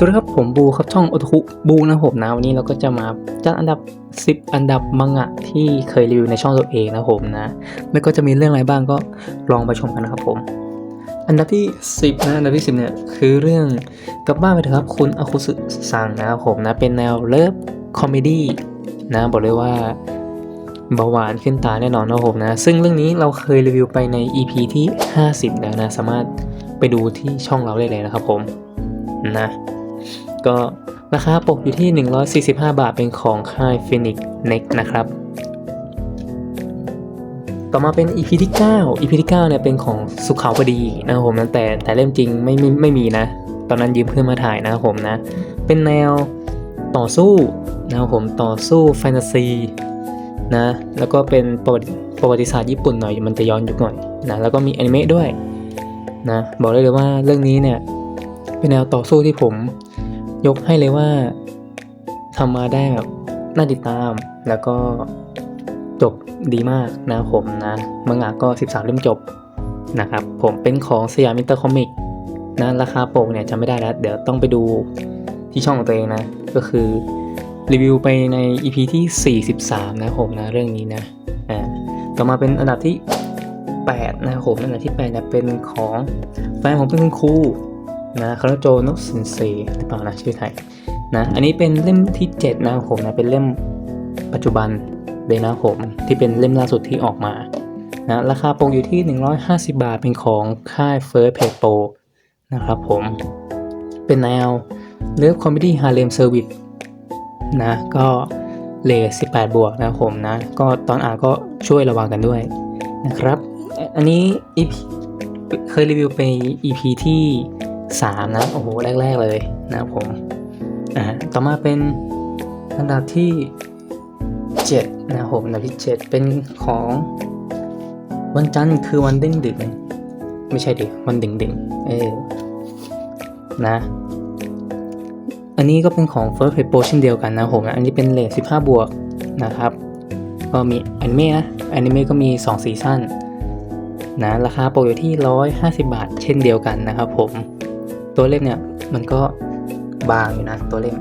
สวัสดีครับผมบูครับช่องโอทคุบูนะครับผมนะวันนี้เราก็จะมาจัดอันดับ 10 อันดับมังงะที่เคยรีวิวในช่องตัวเองนะครับผมนะแล้วก็จะมีเรื่องอะไรบ้างก็ลองไปชมกันนะครับผม อันดับที่ 10นะอันดับที่ 10เนี่ยคือเรื่องกลับบ้านไปเถอะครับคุณอาคุสึซังนะครับผมนะเป็นแนวเลิฟคอมเมดี้นะบอกเลยว่าเบาหวานขึ้นตาแน่นอนนะครับผมนะซึ่งเรื่องนี้เราเคยรีวิวไปใน EP ที่ 50 แล้วนะสามารถไปดูที่ช่องเราได้เลยนะครับผมนะ ก็ราคาปกอยู่ที่ 145 บาทเป็นของค่าย Phoenix Next นะครับ ต่อมาเป็น EP ที่ 9 EP ที่ 9 เนี่ยเป็นของสุขาวพอดีนะครับผมแต่แต่เล่มจริงไม่ไม่ไม่มีนะ ตอนนั้นยืมเพื่อนมาถ่ายนะครับผมนะ เป็นแนวต่อสู้นะครับผมต่อสู้แฟนตาซีนะ แล้วก็เป็นประวัติประวัติศาสตร์ญี่ปุ่นหน่อยมันจะย้อนยุคหน่อยนะแล้วก็มีแอนิเมะด้วยนะบอกได้เลยว่าเรื่องนี้เนี่ยเป็นแนวต่อสู้ที่ผม ยกให้เลยว่าทำมาได้แบบน่าติดตามแล้วก็จบดีมากนะผมนะมังงะก็ 13 เล่มจบนะครับ ผมเป็นของสยามอินเตอร์คอมิกนะราคาปกเนี่ยจำไม่ได้แล้ว เดี๋ยวต้องไปดูที่ช่องของตัวเองนะ ก็คือ รีวิวไปใน EP ที่ 43 นะผมนะเรื่องนี้นะอ่าต่อมาเป็นอันดับที่ 8 นะผมอันดับที่8เนี่ยเป็นของแฟนผมเป็นคุณครู นะคาราโจโนะเซนเซหรือเปล่านะชื่อไทยนะอันนี้เป็นเล่มที่ 7 นะผมนะเป็นเล่มปัจจุบันเลยนะผมที่เป็นเล่มล่าสุดที่ออกมานะราคาปกอยู่ที่ 150 บาทเป็นของค่าย First p a p e r นะครับผมเป็นแนวเลิฟคอมเมดี้ฮาเลมเซอร์วิสนะก็เลท18 บวกนะผมนะ ก็ตอนอ่านก็ช่วยระวังกันด้วยนะครับ อันนี้ EP เคยรีวิวไป EP ที่ 3 นะ โอ้โห แรก ๆ เลยนะครับผมอ่าต่อมาเป็นอันดับที่ 7 นะครับผมอันดับที่ 7 เป็นของวันจันทร์คือวันเด้งดึงไม่ใช่ดิวันดึงดึงเออนะ อันนี้ก็เป็นของ First p a p e r เช่นเดียวกันนะผมนะ อันนี้เป็นเลท15 บวกนะครับ ก็มีแอนิเมะนะแอนิเมะก็มี 2 ซีซั่นนะ ราคาปกอยู่ที่ 150 บาท เช่นเดียวกันนะครับผม ตัวเล่มเนี่ยมันก็บางอยู่นะตัวเล่ม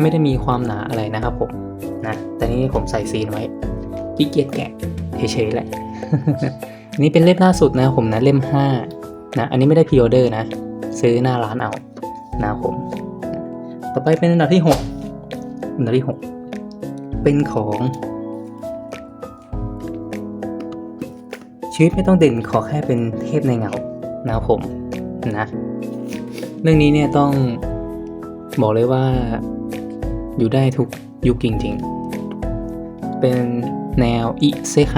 ไม่ได้มีความหนาอะไรนะครับผมนะแต่นี่ผมใส่ซีนไว้ขี้เกียจแกะเฉยๆแหละนนี้เป็นเล่มล่าสุดนะผมนะเล่ม5นะอันนี้ไม่ได้พ r ออเดอร์นะ ซื้อหน้าร้านเอานะผม ต่อไปเป็นอันดับที่6อันดับที่ 6 เป็นของชีวิตไม่ต้องเด่นขอแค่เป็นเทพในเงานะครับผม นะ เรื่องนี้เนี่ยต้องบอกเลยว่าอยู่ได้ทุกยุคจริงๆ เป็นแนวอิเซไค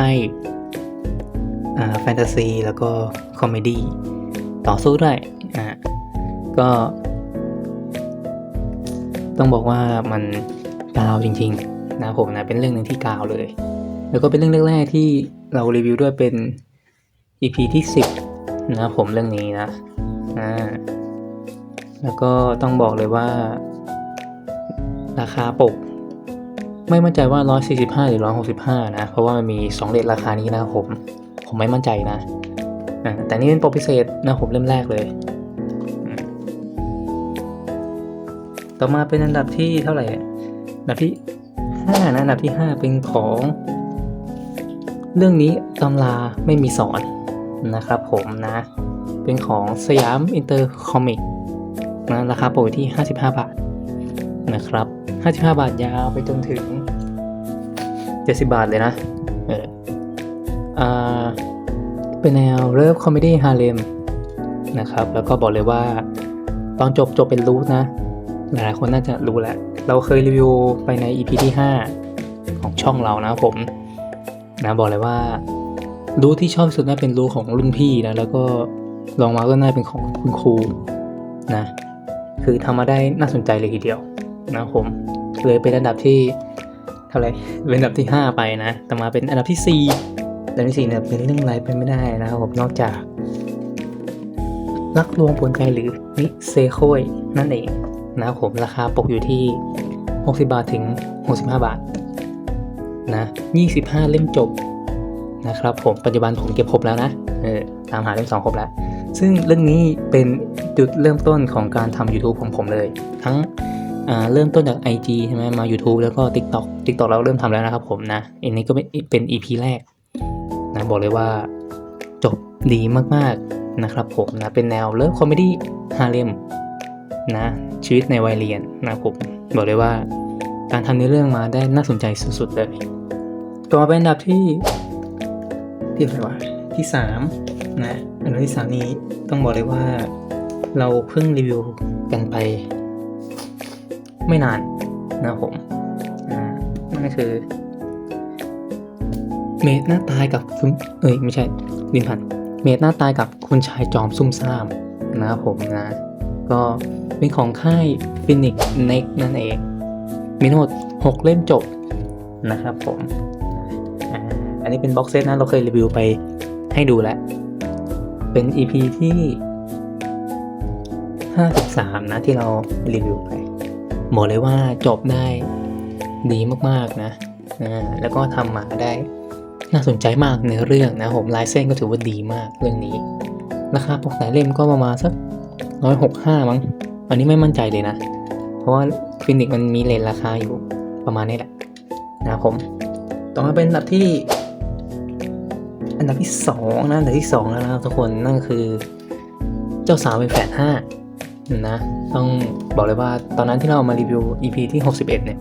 แฟนตาซี แล้วก็คอมเมดี้ต่อสู้ด้วยอ่าก็ ต้องบอกว่ามันกาวจริงๆนะผมนะเป็นเรื่องหนึ่งที่กาวเลย แล้วก็เป็นเรื่องแรกๆที่เรารีวิวด้วยเป็น EP ที่ 10 นะผมเรื่องนี้นะ อ่าแล้วก็ต้องบอกเลยว่า ราคาปก ไม่มั่นใจว่า 145 หรือ 165 นะ เพราะว่ามันมี 2เลทราคานี้นะผม ผมไม่มั่นใจนะ แต่นี่เป็นปกพิเศษนะผมเล่มแรกเลย ต่อมาเป็นอันดับที่เท่าไหร่อันดับที่5นะอันดับที่ 5 เป็นของ เรื่องนี้ตำราไม่มีสอนนะครับผมนะ เป็นของสยามอินเตอร์คอมิกนะราคาปกอยู่ที่ 55 บาทนะครับ 55 บาทยาวไปจนถึง 70 บาทเลยนะเอออ่าเป็นแนวเลิฟคอมเมดี้ฮาเลมนะครับ แล้วก็บอกเลยว่าตอนจบจบเป็นรูทนะหลายคนน่าจะรู้แหละเราเคยรีวิวไปใน EP ที่ 5 ของช่องเรานะผมนะบอกเลยว่ารู้ที่ชอบที่สุดน่าเป็นรู้ของรุ่นพี่นะ แล้วก็ ลองมาก็น่าเป็นของคุณครูนะ คือทำมาได้น่าสนใจเลยทีเดียวนะผมเลยเป็นอันดับที่เท่าไหร่เป็นอันดับที่ 5 ไปนะ ต่อมาเป็นอันดับที่4อันดับที่4เนี่ยเป็นเรื่องอะไรเป็นไม่ได้นะครับผมนอกจากรักลวงปนใจหรือนิเซโคยนั่นเองนะครับผมราคาปกอยู่ที่ 60 บาทถึง 65 บาทนะ25 เล่มจบนะครับผมปัจจุบันผมเก็บครบแล้วนะเออตามหาเล่มสองครบแล้ว ซึ่งเรื่องนี้เป็นจุดเริ่มต้นของการทำ YouTube ของผมเลย ทั้งเริ่มต้นจาก IG ใช่ไหมมา YouTube แล้วก็ TikTok TikTok เราเริ่มทำแล้วนะครับผมนะอันนี้ก็เป็น EP แรกนะบอกเลยว่าจบดีมากๆนะครับผมนะเป็นแนวเลิฟคอมเมดี้ฮาเลมนะชีวิตในวัยเรียนนะผมบอกเลยว่าการทำในเรื่องมาได้น่าสนใจสุดๆเลยต่อมาเป็นอันดับที่ที่อะไรวะที่สามนะ อันที่สามนี้ต้องบอกเลยว่า เราเพิ่งรีวิวกันไป ไม่นานนะผมอ่านั่นก็คือ เมดหน้าตายกับคุณเอ้ยไม่ใช่ลินพันเมดหน้าตายกับคุณชายจอมซุ่มซ่ามนะครับผมนะ ก็เป็นของค่ายฟินิกเน็กนั่นเอง มีทั้งหมด6เล่มจบนะครับผม อันนี้เป็นบ็อกเซตนะ เราเคยรีวิวไปให้ดูแล้ว เป็น EP ที่ 53 นะที่เรารีวิวไปบอกเลยว่าจบได้ดีมากๆนะอ่าแล้วก็ทำมาได้น่าสนใจมากในเรื่องนะผมลายเส้นก็ถือว่าดีมากเรื่องนี้ ราคาปกแต่เล่มก็ประมาณสักร้อยหกห้ามั้ง อันนี้ไม่มั่นใจเลยนะ เพราะว่าฟินิกมันมีเลนราคาอยู่ประมาณนี้แหละนะครับผม ต่อมาเป็นอันดับที่ อันดับที่สองนะอันดับที่สองแล้วนะครับทุกคนนั่นคือ เจ้าสาวเป็นแฝดห้านะต้องบอกเลยว่าตอนนั้นที่เรามารีวิว EP ที่ 61 เนี่ย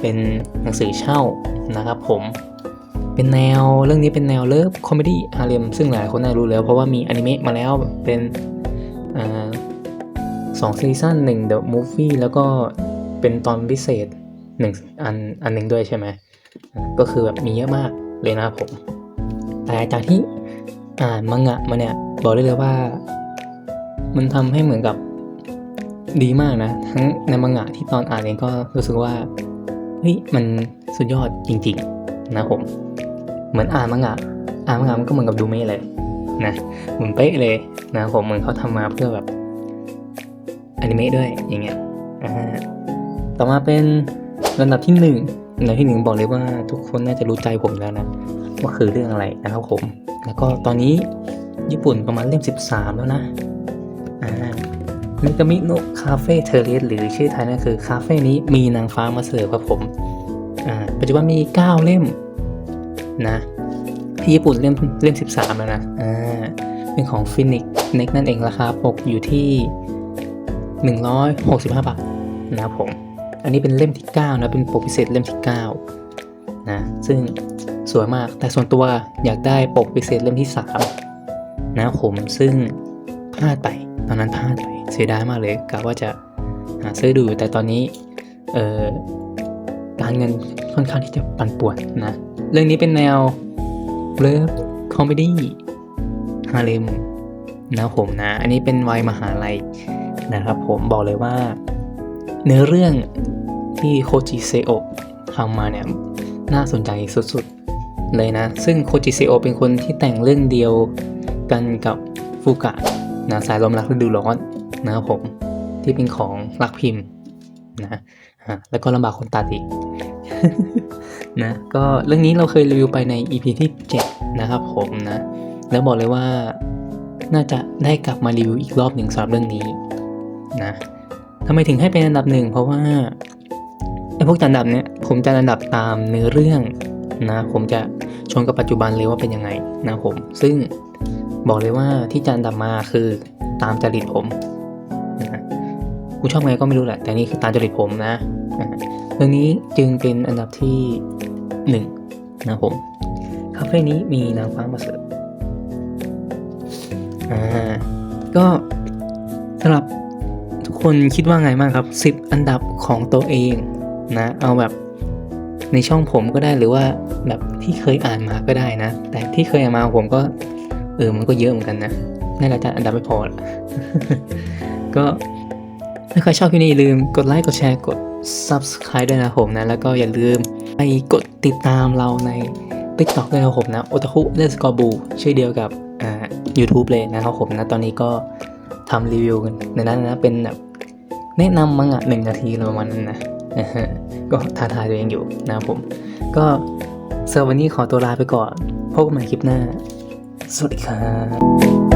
เป็นหนังสือเช่านะครับผมเป็นแนวเรื่องนี้เป็นแนวเลิฟคอมเมดี้ฮาเลมซึ่งหลายคนน่ารู้แล้ว เพราะว่ามีอนิเมะมาแล้วเป็นอสองซีซั่นหนึ่งเดอะมูฟวี่แล้วก็เป็นตอนพิเศษหนึ่งอันอันหนึ่งด้วยใช่ไหมก็คือแบบมีเยอะมากเลยนะครับผม แต่จากที่อ่านมังงะมาเนี่ยบอกได้เลยว่า มันทำให้เหมือนกับดีมากนะ ทั้งในมังงะที่ตอนอ่านเองก็รู้สึกว่าเฮ้ยมันสุดยอดจริง ๆ นะผม เหมือนอ่านมังงะอ่านมังงะมันก็เหมือนกับดูไม่เลยนะเหมือนเป๊ะเลยนะผมเหมือนเขาทำมาเพื่อแบบอนิเมะด้วยอย่างเงี้ยอ่าต่อมาเป็นลำดับที่หนึ่งลำดับที่หนึ่งบอกเลยว่าทุกคนน่าจะรู้ใจผมแล้วนะ ว่าคือเรื่องอะไรนะครับผม แล้วก็ตอนนี้ญี่ปุ่นประมาณเล่ม 13 แล้วนะอ่ามิกามิโนคาเฟ่เทเรสหรือชื่อไทยนั่นคือคาเฟ่นี้มีนางฟ้ามาเสิร์ฟครับผมอ่าปัจจุบันมี 9 เล่มนะที่ญี่ปุ่นเล่มเล่ม 13 แล้วนะอ่าเป็นของฟินิกเน็กนั่นเองราคาปกอยู่ที่ 165 บาทนะครับผม อันนี้เป็นเล่มที่ 9 นะ เป็นปกพิเศษเล่มที่ 9 นะซึ่งสวยมากแต่ส่วนตัวอยากได้ปกพิเศษเล่มที่ 3 นะผมซึ่งพลาดไปตอนนั้นพลาดไปเสียดายมากเลยกะว่าจะหาซื้อดูแต่ตอนนี้เอ่อการเงินค่อนข้างที่จะปั่นป่วนนะ เรื่องนี้เป็นแนวเลิฟคอมเมดี้ฮาเลมนะผมนะ อันนี้เป็นวัยมหาลัยนะครับผมบอกเลยว่า เนื้อเรื่องที่โคจิเซโอทำมาเนี่ย น่าสนใจสุดๆ เลยนะ ซึ่งโคจิเซโอเป็นคนที่แต่งเรื่องเดียวกันกับฟูกะนะสายลมรักฤดูร้อนนะครับผมที่เป็นของรักพิมพ์นะอะแล้วก็ลำบากคนตัดอีกนะก็เรื่องนี้เราเคยรีวิวไปใน EP ที่ 7 นะครับผมนะ แล้วบอกเลยว่าน่าจะได้กลับมารีวิวอีกรอบหนึ่งสำหรับเรื่องนี้นะทำไมถึงให้เป็นอันดับหนึ่งเพราะว่า ไอ้พวกจัดอันดับเนี้ยผมจะอันดับตามเนื้อเรื่องนะผมจะชนกับปัจจุบันเลยว่าเป็นยังไงนะผม ซึ่งบอกเลยว่าที่จัดอันดับมาคือตามจริตผมนะกูชอบไงก็ไม่รู้แหละ แต่นี่คือตามจริตผมนะเรื่องนี้จึงเป็นอันดับที่หนึ่งนะผมคาเฟ่นี้มีนางฟ้ามาเสิร์ฟอ่าก็สำหรับทุกคนคิดว่าไงบ้างครับ 10 อันดับของตัวเอง นะ เอาแบบในช่องผมก็ได้หรือว่าแบบที่เคยอ่านมาก็ได้นะ แต่ที่เคยอ่านมาผมก็ เออมันก็เยอะเหมือนกันนะน่าจะอันดับไม่พอละก็ถ้าใครชอบคลิปนี้อย่าลืมกดไลค์กดแชร์กด Subscribe ด้วยนะผมนะ แล้วก็อย่าลืมไปกดติดตามเราใน TikTok ด้วยนะผมนะ o t a k u n e r s c o r e b u ชื่อเดียวกับอ่า YouTube เลยนะครับผมนะ ตอนนี้ก็ทำรีวิวกันในนั้นนะ เป็นแบบแนะนำมังอะหนึ่งนาทีประมาณนั้นนะ ก็ท้าทายตัวเองอยู่นะครับผม ก็สำหรับวันนี้ขอตัวลาไปก่อน พบกันใหม่คลิปหน้า สวัสดีครับ